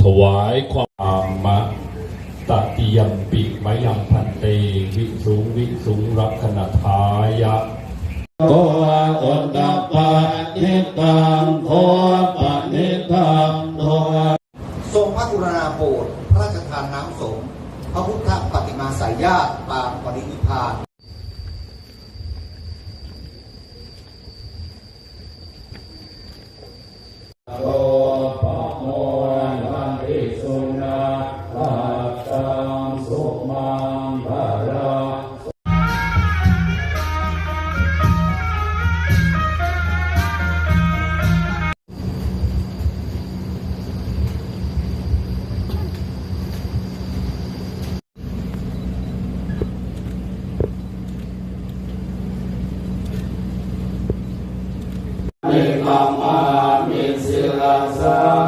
ถวายความมะตติยมปิมยังพันเตวิสุงวิสุงรักขณทายะโกอุตตปานิตังโคปะนิทังโตทรงพระกรุณาโปรดพระราชทานน้ำสงฆ์พระพุทธปฏิมาสายญาติปางปรินิพาน มังภะรามิตัมมามิสิราสา